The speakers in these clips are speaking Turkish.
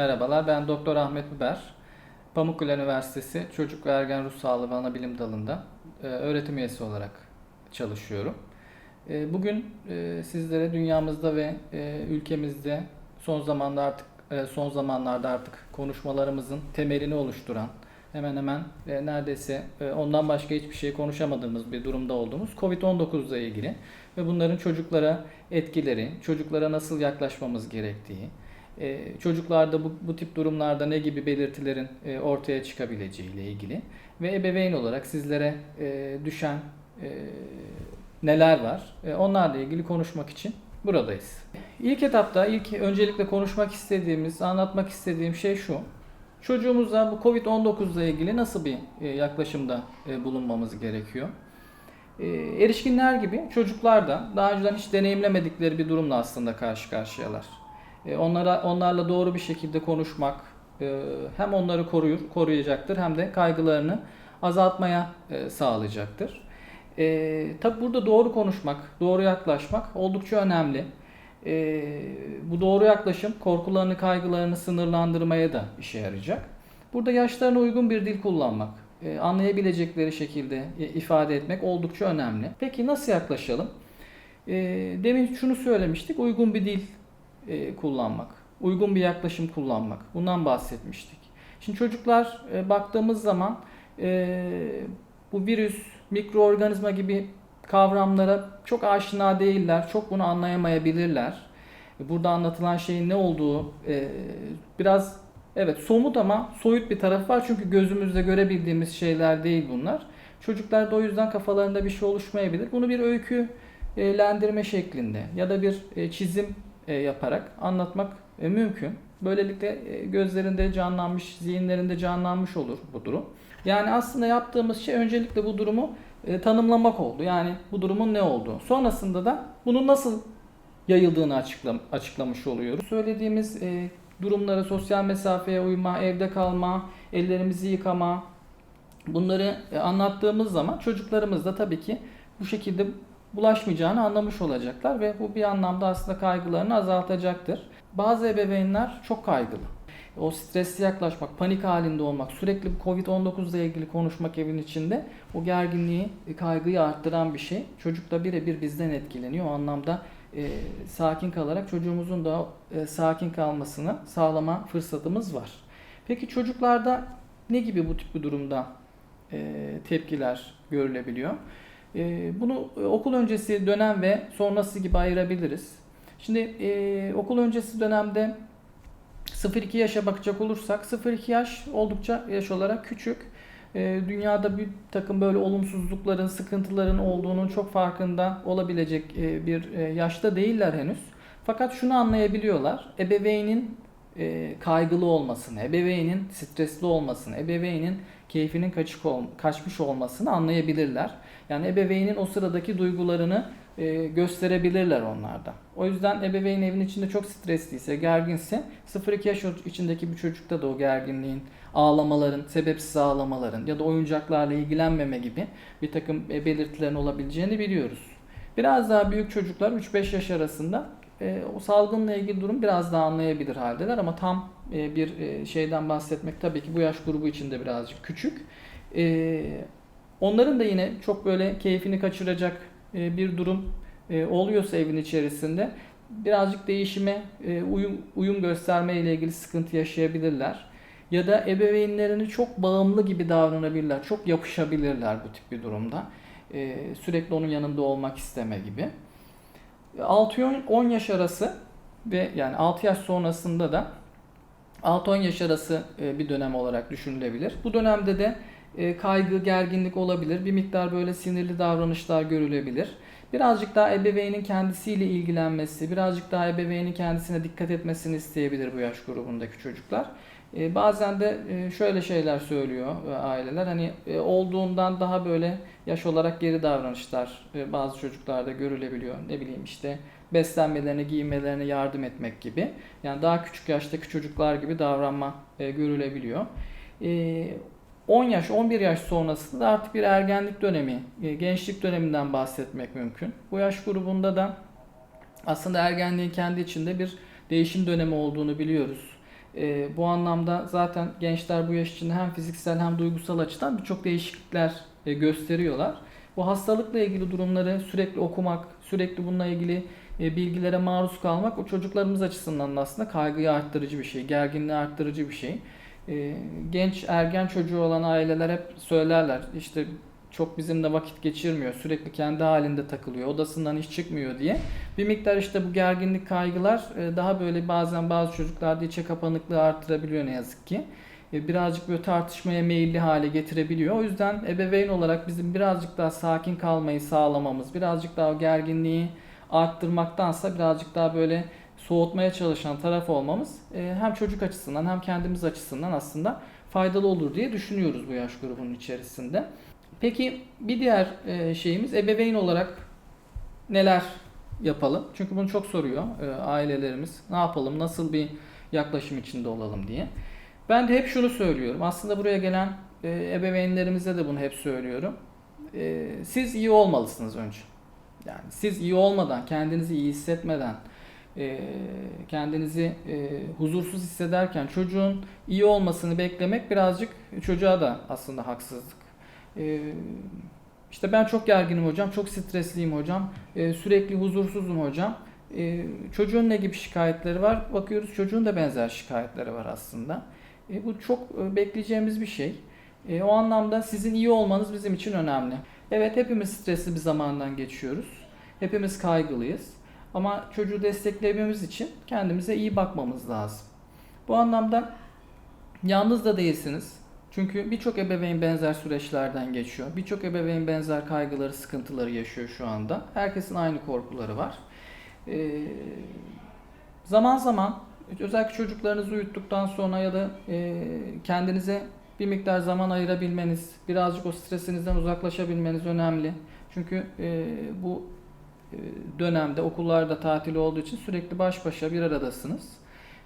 merhabalar. Ben Doktor Ahmet Biber. Pamukkale Üniversitesi Çocuk ve Ergen Ruh Sağlığı ve Anabilim Dalı'nda e, öğretim üyesi olarak çalışıyorum. E, Bugün e, sizlere dünyamızda ve ülkemizde son zamanlarda artık son zamanlarda artık konuşmalarımızın temelini oluşturan hemen hemen neredeyse ondan başka hiçbir şey konuşamadığımız bir durumda olduğumuz Covid-19 ile ilgili ve bunların çocuklara etkileri, çocuklara nasıl yaklaşmamız gerektiği, e, çocuklarda bu, bu tip durumlarda ne gibi belirtilerin e, ortaya çıkabileceği ile ilgili ve ebeveyn olarak sizlere e, düşen e, neler var onlarla ilgili konuşmak için buradayız. İlk etapta ilk öncelikle konuşmak istediğimiz, anlatmak istediğim şey şu. Çocuğumuza bu Covid-19 ile ilgili nasıl bir yaklaşımda bulunmamız gerekiyor? Erişkinler gibi çocuklar da daha önceden hiç deneyimlemedikleri bir durumla aslında karşı karşıyalar. E, Onlara onlarla doğru bir şekilde konuşmak e, hem onları koruyur, koruyacaktır hem de kaygılarını azaltmaya e, sağlayacaktır. E, tabi burada doğru konuşmak, doğru yaklaşmak oldukça önemli. E, bu doğru yaklaşım korkularını, kaygılarını sınırlandırmaya da işe yarayacak. Burada yaşlarına uygun bir dil kullanmak, e, anlayabilecekleri şekilde ifade etmek oldukça önemli. Peki nasıl yaklaşalım? E, demin şunu söylemiştik, uygun bir dil e, kullanmak, uygun bir yaklaşım kullanmak. Bundan bahsetmiştik. Şimdi çocuklar e, baktığımız zaman e, bu virüs, mikroorganizma gibi kavramlara çok aşina değiller, çok bunu anlayamayabilirler. Burada anlatılan şeyin ne olduğu e, biraz evet somut ama soyut bir tarafı var çünkü gözümüzle görebildiğimiz şeyler değil bunlar. Çocuklarda o yüzden kafalarında bir şey oluşmayabilir. Bunu bir öykülendirme şeklinde ya da bir e, çizim e, yaparak anlatmak e, mümkün. Böylelikle e, gözlerinde canlanmış, zihinlerinde canlanmış olur bu durum. Yani aslında yaptığımız şey öncelikle bu durumu e, tanımlamak oldu. Yani bu durumun ne olduğu. Sonrasında da bunun nasıl yayıldığını açıklam açıklamış oluyoruz. Söylediğimiz e, durumları sosyal mesafeye uyma, evde kalma, ellerimizi yıkama bunları e, anlattığımız zaman çocuklarımız da tabii ki bu şekilde bulaşmayacağını anlamış olacaklar ve bu bir anlamda aslında kaygılarını azaltacaktır. Bazı ebeveynler çok kaygılı. O stresli yaklaşmak, panik halinde olmak, sürekli bu Covid-19 ile ilgili konuşmak evin içinde o gerginliği, kaygıyı arttıran bir şey. Çocuk da birebir bizden etkileniyor. O anlamda e, sakin kalarak çocuğumuzun da e, sakin kalmasını sağlama fırsatımız var. Peki çocuklarda ne gibi bu tip bir durumda e, tepkiler görülebiliyor? E, bunu e, okul öncesi dönem ve sonrası gibi ayırabiliriz. Şimdi e, okul öncesi dönemde 0-2 yaşa bakacak olursak 0-2 yaş oldukça yaş olarak küçük. E, dünyada bir takım böyle olumsuzlukların, sıkıntıların olduğunun çok farkında olabilecek e, bir yaşta değiller henüz. Fakat şunu anlayabiliyorlar. Ebeveynin kaygılı olmasını, ebeveynin stresli olmasını, ebeveynin keyfinin kaçık ol, kaçmış olmasını anlayabilirler. Yani ebeveynin o sıradaki duygularını e, gösterebilirler onlarda. O yüzden ebeveyn evin içinde çok stresliyse, gerginse 0-2 yaş içindeki bir çocukta da o gerginliğin, ağlamaların, sebepsiz ağlamaların ya da oyuncaklarla ilgilenmeme gibi bir takım e, belirtilerin olabileceğini biliyoruz. Biraz daha büyük çocuklar 3-5 yaş arasında e, o salgınla ilgili durum biraz daha anlayabilir haldeler ama tam e, bir e, şeyden bahsetmek tabii ki bu yaş grubu içinde birazcık küçük. E, onların da yine çok böyle keyfini kaçıracak e, bir durum e, oluyorsa evin içerisinde birazcık değişime e, uyum uyum gösterme ile ilgili sıkıntı yaşayabilirler. Ya da ebeveynlerini çok bağımlı gibi davranabilirler, çok yapışabilirler bu tip bir durumda. Sürekli onun yanında olmak isteme gibi. 6-10 yaş arası ve yani 6 yaş sonrasında da 6-10 yaş arası bir dönem olarak düşünülebilir. Bu dönemde de e, kaygı, gerginlik olabilir. Bir miktar böyle sinirli davranışlar görülebilir. Birazcık daha ebeveynin kendisiyle ilgilenmesi, birazcık daha ebeveynin kendisine dikkat etmesini isteyebilir bu yaş grubundaki çocuklar. E, bazen de e, şöyle şeyler söylüyor aileler hani olduğundan daha böyle yaş olarak geri davranışlar bazı çocuklarda görülebiliyor. Ne bileyim işte beslenmelerine, giyinmelerine yardım etmek gibi. Yani daha küçük yaştaki çocuklar gibi davranma görülebiliyor. 10 yaş, 11 yaş sonrasında artık bir ergenlik dönemi, e, gençlik döneminden bahsetmek mümkün. Bu yaş grubunda da aslında ergenliğin kendi içinde bir değişim dönemi olduğunu biliyoruz. E, bu anlamda zaten gençler bu yaş içinde hem fiziksel hem duygusal açıdan birçok değişiklikler e, gösteriyorlar. Bu hastalıkla ilgili durumları sürekli okumak, sürekli bununla ilgili e, bilgilere maruz kalmak o çocuklarımız açısından da aslında kaygıyı arttırıcı bir şey, gerginliği arttırıcı bir şey. E, genç ergen çocuğu olan aileler hep söylerler işte çok bizimle vakit geçirmiyor, sürekli kendi halinde takılıyor, odasından hiç çıkmıyor diye. Bir miktar işte bu gerginlik, kaygılar e, daha böyle bazen bazı çocuklarda içe kapanıklığı arttırabiliyor ne yazık ki. E, Birazcık böyle tartışmaya meyilli hale getirebiliyor. O yüzden ebeveyn olarak bizim birazcık daha sakin kalmayı sağlamamız, birazcık daha gerginliği arttırmaktansa birazcık daha böyle soğutmaya çalışan taraf olmamız e, hem çocuk açısından hem kendimiz açısından aslında faydalı olur diye düşünüyoruz bu yaş grubunun içerisinde. Peki bir diğer e, şeyimiz ebeveyn olarak neler yapalım? Çünkü bunu çok soruyor e, ailelerimiz. Ne yapalım? Nasıl bir yaklaşım içinde olalım diye. Ben de hep şunu söylüyorum. Aslında buraya gelen ebeveynlerimize de bunu hep söylüyorum. Siz iyi olmalısınız önce. Yani siz iyi olmadan, kendinizi iyi hissetmeden, e, kendinizi e, huzursuz hissederken çocuğun iyi olmasını beklemek birazcık çocuğa da aslında haksızlık. E, işte ben çok gerginim hocam, çok stresliyim hocam, e, sürekli huzursuzum hocam. E, çocuğun ne gibi şikayetleri var? Bakıyoruz çocuğun da benzer şikayetleri var aslında. Bu çok bekleyeceğimiz bir şey. O anlamda sizin iyi olmanız bizim için önemli. Evet hepimiz stresli bir zamandan geçiyoruz. Hepimiz kaygılıyız. Ama çocuğu desteklememiz için kendimize iyi bakmamız lazım. Bu anlamda yalnız da değilsiniz. Çünkü birçok ebeveyn benzer süreçlerden geçiyor. Birçok ebeveyn benzer kaygıları, sıkıntıları yaşıyor şu anda. Herkesin aynı korkuları var. Ee, zaman zaman özellikle çocuklarınızı uyuttuktan sonra ya da e, kendinize bir miktar zaman ayırabilmeniz, birazcık o stresinizden uzaklaşabilmeniz önemli. Çünkü e, bu dönemde okullarda tatil olduğu için sürekli baş başa bir aradasınız.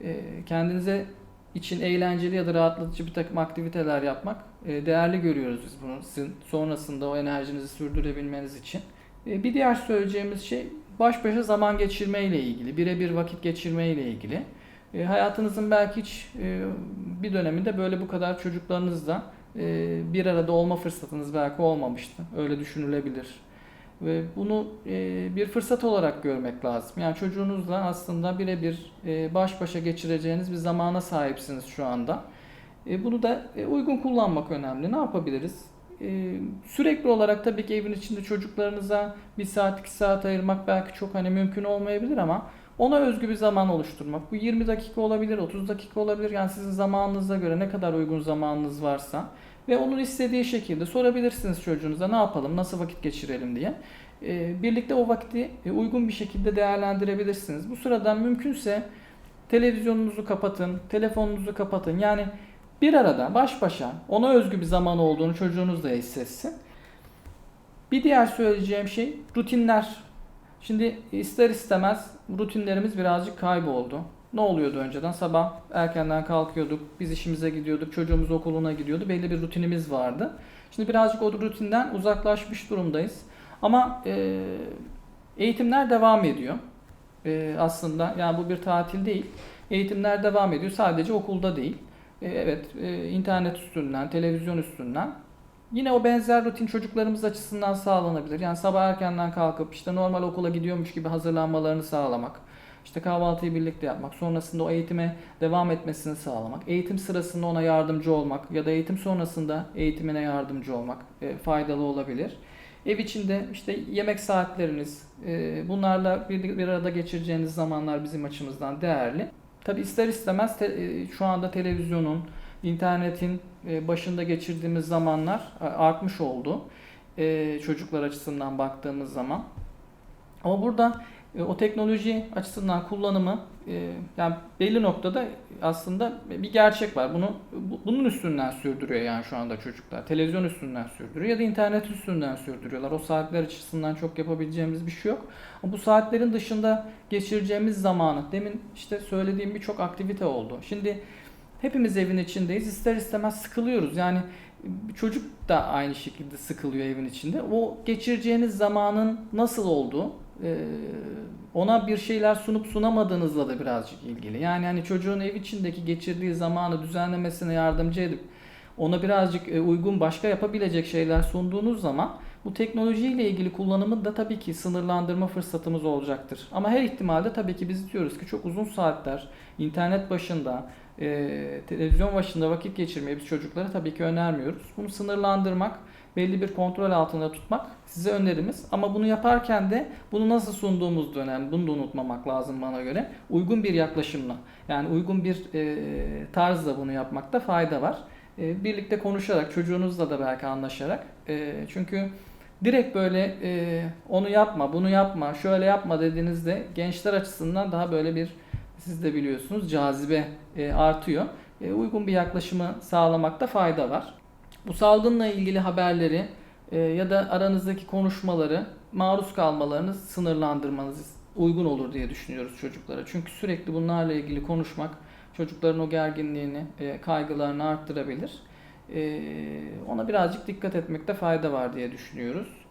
E, kendinize için eğlenceli ya da rahatlatıcı bir takım aktiviteler yapmak e, değerli görüyoruz biz bunu. Sizin sonrasında o enerjinizi sürdürebilmeniz için. E, Bir diğer söyleyeceğimiz şey baş başa zaman geçirme ile ilgili, birebir vakit geçirme ile ilgili. Hayatınızın belki hiç e, bir döneminde böyle bu kadar çocuklarınızla e, bir arada olma fırsatınız belki olmamıştı. Öyle düşünülebilir. Ve bunu e, bir fırsat olarak görmek lazım. Yani çocuğunuzla aslında birebir e, baş başa geçireceğiniz bir zamana sahipsiniz şu anda. E, bunu da e, uygun kullanmak önemli. Ne yapabiliriz? E, sürekli olarak tabii ki evin içinde çocuklarınıza bir saat iki saat ayırmak belki çok hani mümkün olmayabilir ama ona özgü bir zaman oluşturmak. Bu 20 dakika olabilir, 30 dakika olabilir. Yani sizin zamanınıza göre ne kadar uygun zamanınız varsa ve onun istediği şekilde sorabilirsiniz çocuğunuza ne yapalım, nasıl vakit geçirelim diye. Ee, birlikte o vakti e, uygun bir şekilde değerlendirebilirsiniz. Bu sırada mümkünse televizyonunuzu kapatın, telefonunuzu kapatın. Yani bir arada baş başa ona özgü bir zaman olduğunu çocuğunuz da hissetsin. Bir diğer söyleyeceğim şey rutinler. Şimdi ister istemez rutinlerimiz birazcık kayboldu. Ne oluyordu önceden? Sabah erkenden kalkıyorduk, biz işimize gidiyorduk, çocuğumuz okuluna gidiyordu. Belli bir rutinimiz vardı. Şimdi birazcık o rutinden uzaklaşmış durumdayız. Ama e, eğitimler devam ediyor. E, aslında yani bu bir tatil değil. Eğitimler devam ediyor. Sadece okulda değil. E, evet, e, internet üstünden, televizyon üstünden. Yine o benzer rutin çocuklarımız açısından sağlanabilir. Yani sabah erkenden kalkıp işte normal okula gidiyormuş gibi hazırlanmalarını sağlamak. İşte kahvaltıyı birlikte yapmak, sonrasında o eğitime devam etmesini sağlamak, eğitim sırasında ona yardımcı olmak ya da eğitim sonrasında eğitimine yardımcı olmak e, faydalı olabilir. Ev içinde işte yemek saatleriniz, e, bunlarla bir, bir arada geçireceğiniz zamanlar bizim açımızdan değerli. Tabi ister istemez te- e, şu anda televizyonun, internetin e, başında geçirdiğimiz zamanlar e, artmış oldu. E, çocuklar açısından baktığımız zaman. Ama burada o teknoloji açısından kullanımı e, yani belli noktada aslında bir gerçek var. Bunu bu- bunun üstünden sürdürüyor yani şu anda çocuklar. Televizyon üstünden sürdürüyor ya da internet üstünden sürdürüyorlar. O saatler açısından çok yapabileceğimiz bir şey yok. Bu saatlerin dışında geçireceğimiz zamanı demin işte söylediğim birçok aktivite oldu. Şimdi hepimiz evin içindeyiz. İster istemez sıkılıyoruz. Yani çocuk da aynı şekilde sıkılıyor evin içinde. O geçireceğiniz zamanın nasıl olduğu e, ona bir şeyler sunup sunamadığınızla da birazcık ilgili. Yani hani çocuğun ev içindeki geçirdiği zamanı düzenlemesine yardımcı edip ona birazcık e, uygun başka yapabilecek şeyler sunduğunuz zaman bu teknolojiyle ilgili kullanımı da tabii ki sınırlandırma fırsatımız olacaktır. Ama her ihtimalde tabii ki biz diyoruz ki çok uzun saatler internet başında, e, televizyon başında vakit geçirmeyi biz çocuklara tabii ki önermiyoruz. Bunu sınırlandırmak, belli bir kontrol altında tutmak size önerimiz. Ama bunu yaparken de bunu nasıl sunduğumuz da önemli. Bunu da unutmamak lazım bana göre. Uygun bir yaklaşımla, yani uygun bir e, tarzla bunu yapmakta fayda var. E, birlikte konuşarak, çocuğunuzla da belki anlaşarak. E, çünkü direkt böyle e, onu yapma, bunu yapma, şöyle yapma dediğinizde gençler açısından daha böyle bir siz de biliyorsunuz cazibe e, artıyor. E, uygun bir yaklaşımı sağlamakta fayda var. Bu salgınla ilgili haberleri e, ya da aranızdaki konuşmaları maruz kalmalarınız sınırlandırmanız uygun olur diye düşünüyoruz çocuklara. Çünkü sürekli bunlarla ilgili konuşmak çocukların o gerginliğini, e, kaygılarını arttırabilir. E, ona birazcık dikkat etmekte fayda var diye düşünüyoruz.